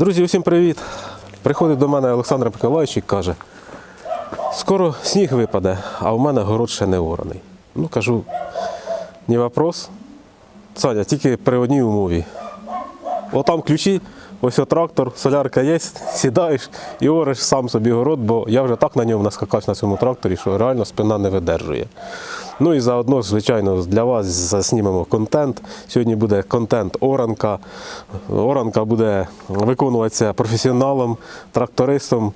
Друзі, усім привіт! Приходить до мене Олександр Миколаївич і каже, скоро сніг випаде, а в мене город ще не ораний. Ну, кажу, не вопрос. Саня, тільки при одній умові. Отам ключі, ось трактор, солярка є, сідаєш і ореш сам собі город, бо я вже так на ньому наскакався на цьому тракторі, що реально спина не видержує. Ну і заодно, звичайно, для вас заснімемо контент. Сьогодні буде контент оранка. Оранка буде виконуватися професіоналом, трактористом,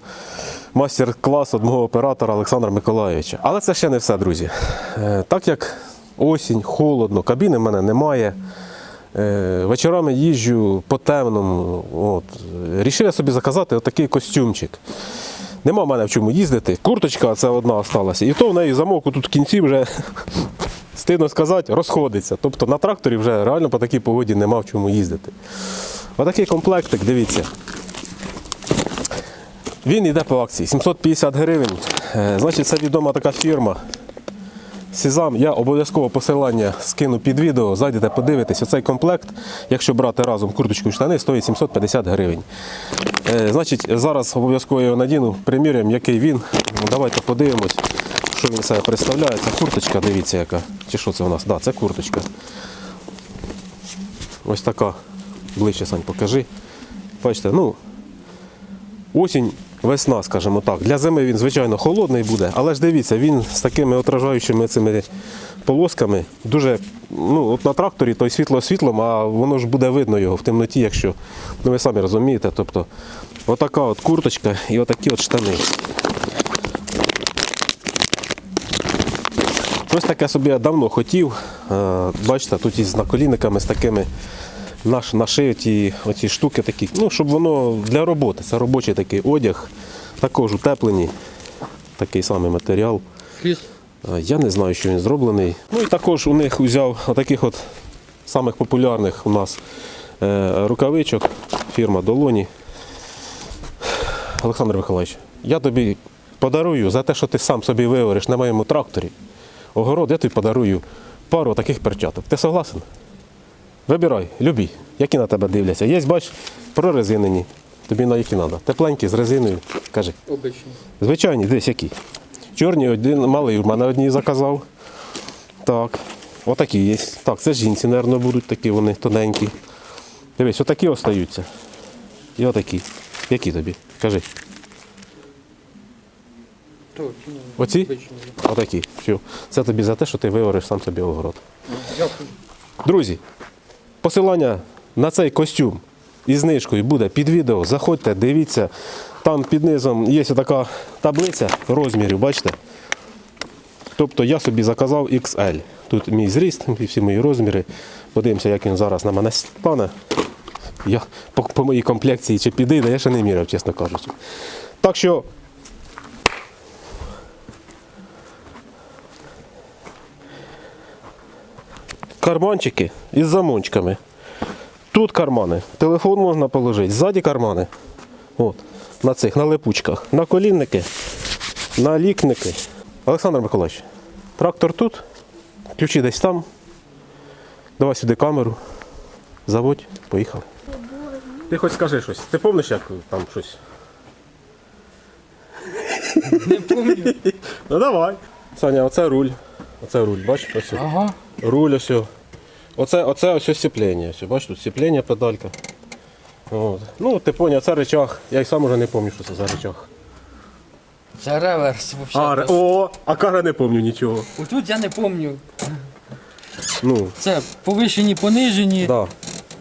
мастер-клас від мого оператора Олександра Миколаївича. Але це ще не все, друзі. Е, Так як осінь, холодно, кабіни в мене немає. Е, Вечорами їжджу по темному. От. Рішив я собі заказати отакий костюмчик. Нема в мене в чому їздити. Курточка це одна осталася. І то в неї замок тут в кінці вже, стидно сказати, розходиться. Тобто на тракторі вже реально по такій погоді нема в чому їздити. Отакий комплектик, дивіться. Він йде по акції 750 гривень. Е, Значить, це відома така фірма. Сізам, я обов'язково посилання скину під відео, зайдете, подивитесь. Оцей комплект, якщо брати разом курточку і штани, стоїть 750 гривень. Е, значить, зараз обов'язково його надіну, приміряємо, який він. Ну, давайте подивимось, що він себе представляє. Це курточка, дивіться яка. Чи що це у нас? Так, да, це курточка. Ось така. Ближче, Сань, покажи. Бачите, ну, осінь, весна, скажімо так. Для зими він, звичайно, холодний буде, але ж дивіться, він з такими отражаючими цими полосками дуже. Ну, от на тракторі той світло світлом, а воно ж буде видно його в темноті, якщо. Ну ви самі розумієте. Тобто, отака от курточка і отакі от штани. Щось таке собі я давно хотів. Е, Бачите, тут із наколінниками з такими наш, нашиті оці штуки такі, ну, щоб воно для роботи. Це робочий такий одяг, також утеплені, такий самий матеріал. Фліс. Е, Я не знаю, що він зроблений. Ну і також у них взяв отаких от самих популярних у нас е, рукавичок, фірма Долоні. Олександр Миколаївич, я тобі подарую за те, що ти сам собі виориш на моєму тракторі. Огород, я тобі подарую пару таких перчаток. Ти согласен? Вибирай, любі, які на тебе дивляться. Є, бач, прорезинені. Тобі на які треба. Тепленькі з резиною. Кажи. Обичні. Звичайні, десь які. Чорні один малий в мене одні заказав. Так. Отакі є. Так, це жінці, мабуть, будуть такі вони тоненькі. Дивись, отакі остаються. І отакі. Які тобі? Кажи. Точно. Оці? Обичні. Отакі. Все. Це тобі за те, що ти виориш сам собі огород. Дякую. Друзі, посилання на цей костюм із знижкою буде під відео. Заходьте, дивіться. Там під низом є така таблиця розмірів, бачите? Тобто я собі заказав XL. Тут мій зріст і всі мої розміри. Подивимося, як він зараз на мене стане. Я по, по моїй комплекції чи підійде, я ще не міряв, чесно кажучи. Так що. Карманчики із замочками. Тут кармани. Телефон можна положити, ззаді кармани. От, на цих, на липучках. На колінники, на лікники. Олександр Миколаївич, трактор тут, ключі десь там. Давай сюди камеру. Заводь, поїхали. Ти хоч скажи щось. Ти пам'ятаєш, як там щось? Не пам'ятаю. Ну давай. Саня, оце руль. Оце руль, бачиш? Ага. Руль ось. Оце, оце ось сцеплення. Ось, бачиш, тут сцеплення, педалька. От. Ну, ти поняв, це речах. Я й сам уже не пам'ятаю, що це за речах. Це реверс А, ре- взагалі. о, а кара не пам'ятаю нічого. Отут я не пам'ятаю. Ну, Це повишені, понижені. да.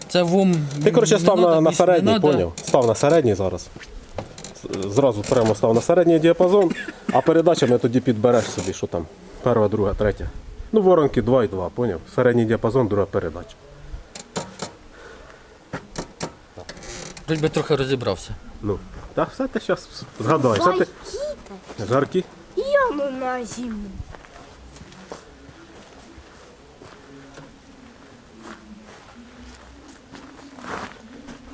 Це вом. Ти, коротше, став на, на середній, поняв? Став на середній зараз. З- Зразу прямо став на середній діапазон, а передачами тоді підбереш собі, що там. Перша, друга, третя. Ну, воронки 2 і 2, поняв? Середній діапазон, друга передача. Хоч би трохи розібрався. Ну, так все ти зараз згадаєш. Все ти... Жаркі? Яну на зиму.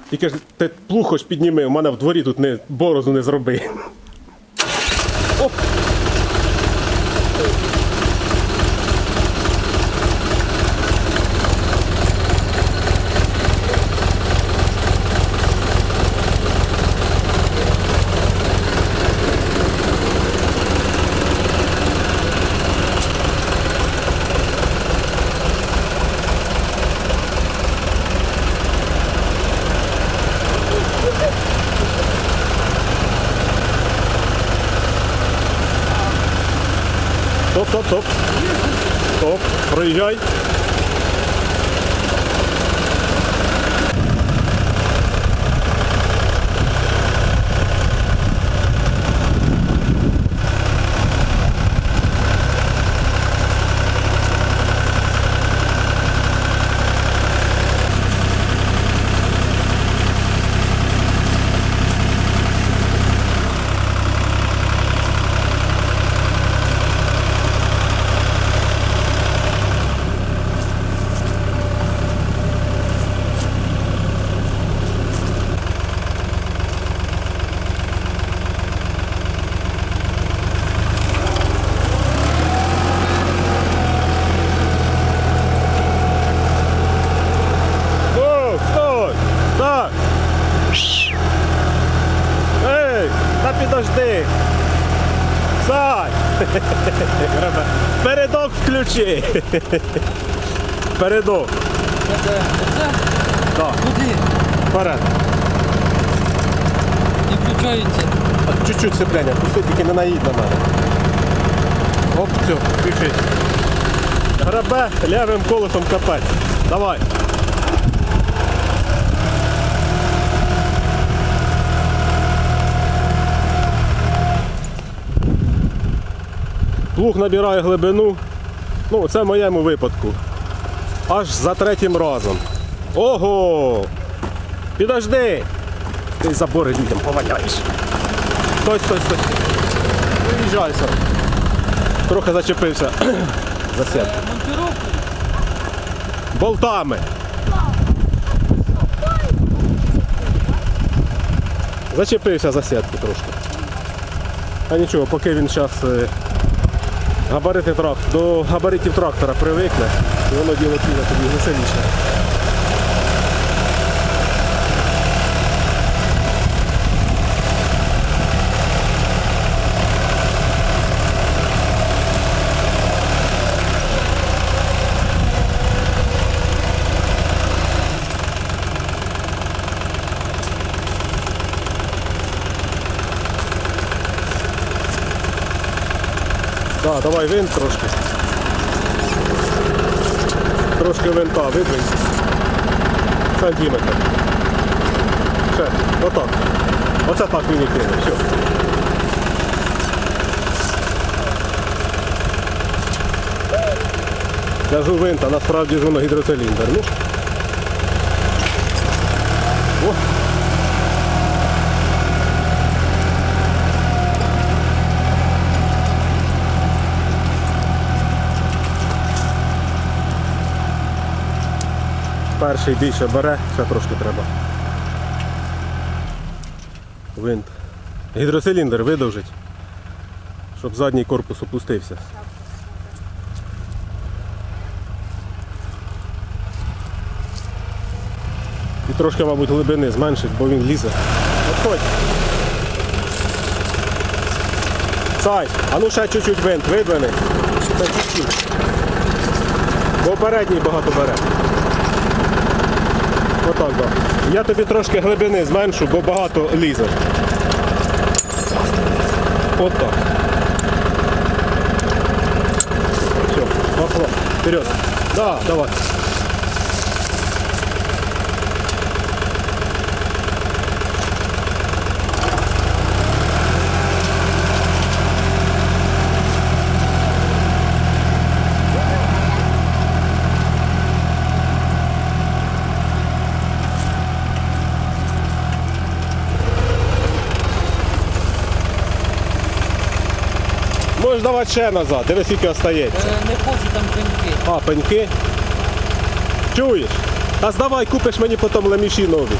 Тільки ж ти плуг хоч підніми, у мене в дворі тут не, борозу не зроби. Стоп, стоп, стоп. Стоп, проїжджай. О, стой! Так! Ей, та підожди! Сань! Гребе. Включи! Передок! Це, це, Так, куди? вперед. Не включається. Чуть-чуть сцепляння, пусти, тільки не наїдь на мене. Оп, все, включись. Грабе лявим колесом капець. Давай. Плуг набирає глибину. Ну, це в моєму випадку. Аж за третім разом. Ого! Підожди! Ти забори людям поваляєш. Стой, стой, стой. Виїжджайся. Трохи зачепився за сітку. Болтами. Зачепився за сітку трошки. А нічого, поки він зараз габарити трак... до габаритів трактора привикне, і воно діло піде тобі веселіше. Давай винт трошки. Трошки винта видвинь. Сантиметр. Ще, отак. Оце так він і кине. Все. Кажу винта, насправді ж воно гідроциліндр. Ну. Перший більше бере, ще трошки треба. Винт. Гідроциліндр видовжить, щоб задній корпус опустився. І трошки, мабуть, глибини зменшить, бо він лізе. Отходь. Сай, а ну ще чуть-чуть винт видвини. Чуть-чуть. Бо передній багато бере. Отак, так. Я тобі трошки глибини зменшу, бо багато лізе. Отак. Все, пошло. Вперед. Да, давай. Можеш давати ще назад, диви скільки остається. Е, Не хочу там пеньки. А, пеньки. Чуєш? Та здавай, купиш мені потім леміші нові.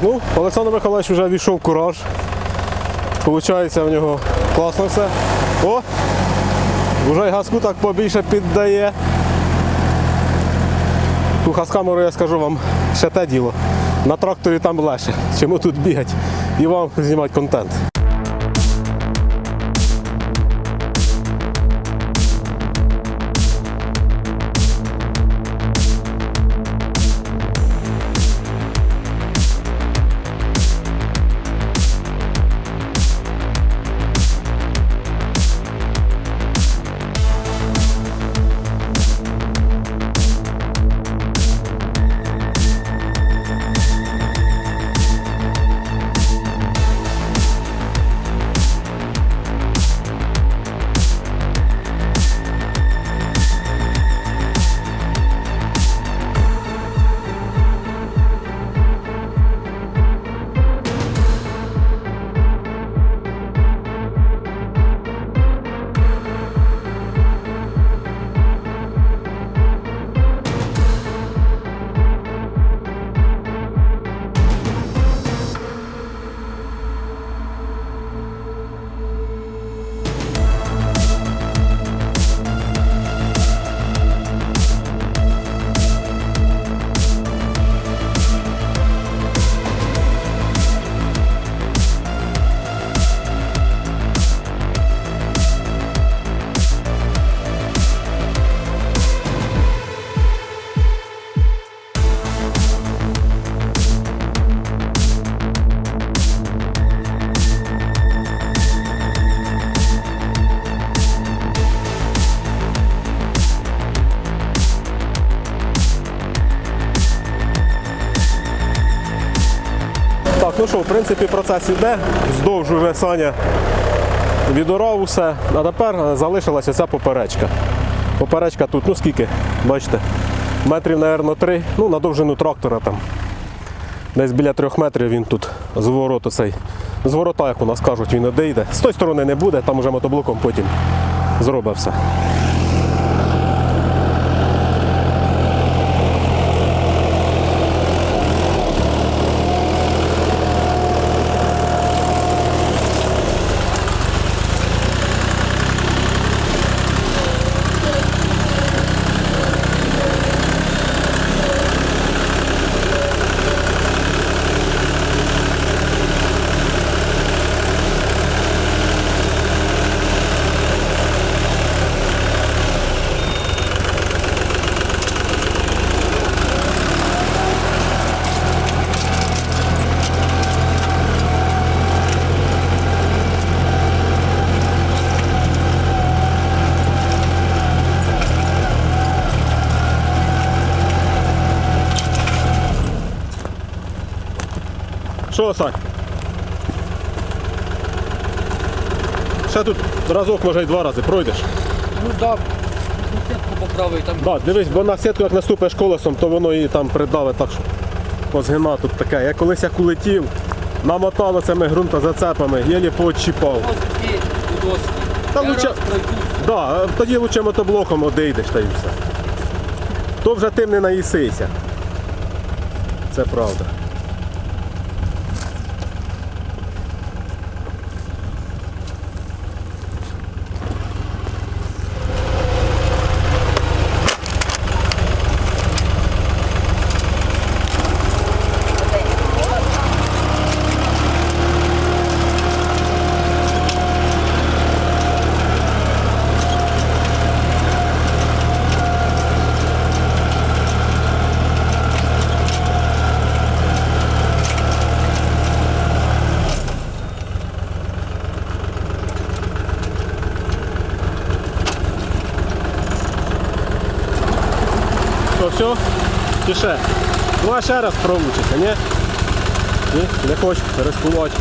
Так, ну, Олександр Михайлович вже війшов кураж. Получається в нього класно все. О! Вже й газку так побільше піддає. Ту камерою я скажу вам ще те діло. На тракторі там легше, чому тут бігати і вам знімати контент. Що, в принципі, процес іде. Вздовж уже Саня відорав усе, а тепер залишилася ця поперечка. Поперечка тут, ну скільки, бачите, метрів, мабуть, три, ну на довжину трактора там. Десь біля трьох метрів він тут зворот оцей. Зворота, як у нас кажуть, він одійде. З тої сторони не буде, там уже мотоблоком потім зробить все. Сань? Ще тут разок, може, й два рази пройдеш. Ну да, ну сітку поправий там. Да, дивись, бо на сітку як наступиш колесом, то воно її там придавить так, що позгина тут таке. Я колись як улетів, намотало цими ґрунтозацепами, єлі поочіпав. Та лучше- Да, тоді лучше мотоблоком одійдеш та й все. То вже тим не наїсися. Це правда. Що, все? Чи ще? Ну а ще раз промучиться, ні? Ні? Не хочу рискувати.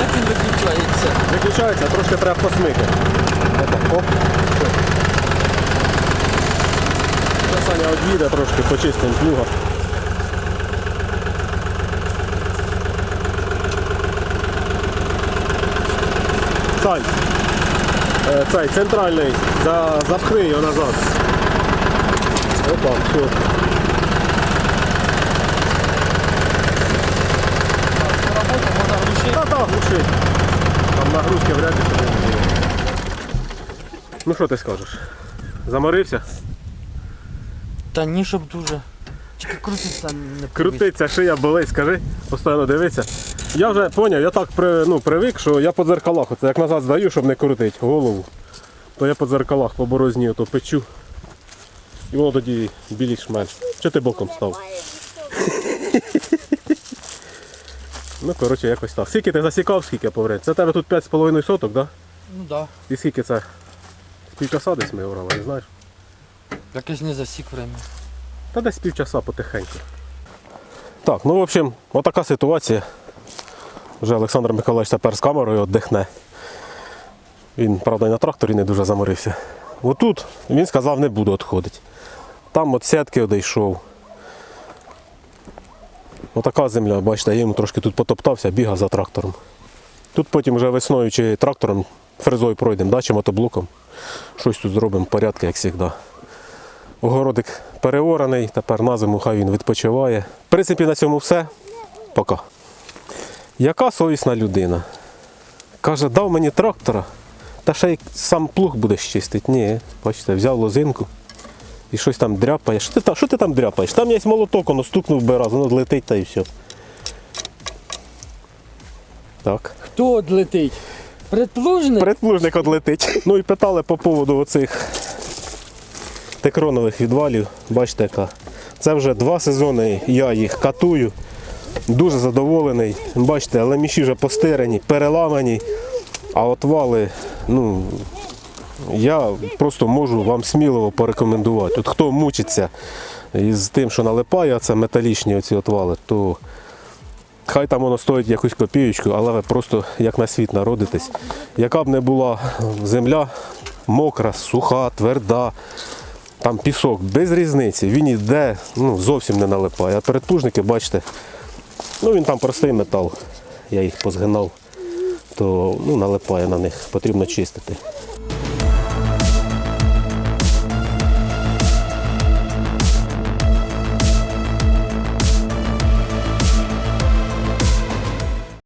Як він виключається? Виключається, трошки треба посмикати. Опа, оп. Саня од'їде трошки, почистимо плуга. Сань, Е, Цей центральний, за, запхни його назад. Опа, все. Глушити. Та так. Там нагрузки вряд ли не буде. Ну що ти скажеш? Заморився? Та ні, щоб дуже. Тільки крутиться не Крутиться, шия болить, скажи, постійно дивися. Я вже поняв, я так при, ну, привик, що я по дзеркалах, оце як назад здаю, щоб не крутити голову, то я по дзеркалах по борозні ото печу. І воно тоді біліш менш. Чи ти боком став? ну, коротше, якось так. Скільки ти засікав, скільки повред? Це тебе тут 5,5 соток, так? Да? Ну так. І скільки це? Півчаса десь ми орали, не знаєш? Да. Якось не засік время. Та десь півчаса потихеньку. Так, ну в общем, отака ситуація. Вже Олександр Миколаївич тепер з камерою віддихне. Він, правда, і на тракторі не дуже заморився. Отут він сказав, не буду відходити. Там от сітки одійшов. Отака земля, бачите, я йому трошки тут потоптався, бігав за трактором. Тут потім вже весною чи трактором фрезою пройдемо, да, чи мотоблоком. Щось тут зробимо, порядки, як завжди. Огородик переораний, тепер на зиму хай він відпочиває. В принципі, на цьому все. Пока. Яка совісна людина? Каже, дав мені трактора, та ще й сам плуг будеш чистити. Ні, бачите, взяв лозинку і щось там дряпаєш. Що ти, там- що ти там дряпаєш? Там є молоток, воно стукнув би раз, воно летить та і все. Так. Хто одлетить? Предплужник? Предплужник одлетить. Ну і питали по поводу оцих текронових відвалів. Бачите, яка. Це вже два сезони я їх катую. Дуже задоволений. Бачите, леміші вже постирені, переламані. А от ну, я просто можу вам сміливо порекомендувати. От хто мучиться із тим, що налипає, а це металічні оці отвали, то Хай там воно стоїть якусь копієчку, але ви просто як на світ народитесь. Яка б не була земля мокра, суха, тверда, там пісок, без різниці, він іде, ну, зовсім не налипає. А передплужники, бачите, ну він там простий метал, я їх позгинав, то ну, налипає на них, потрібно чистити.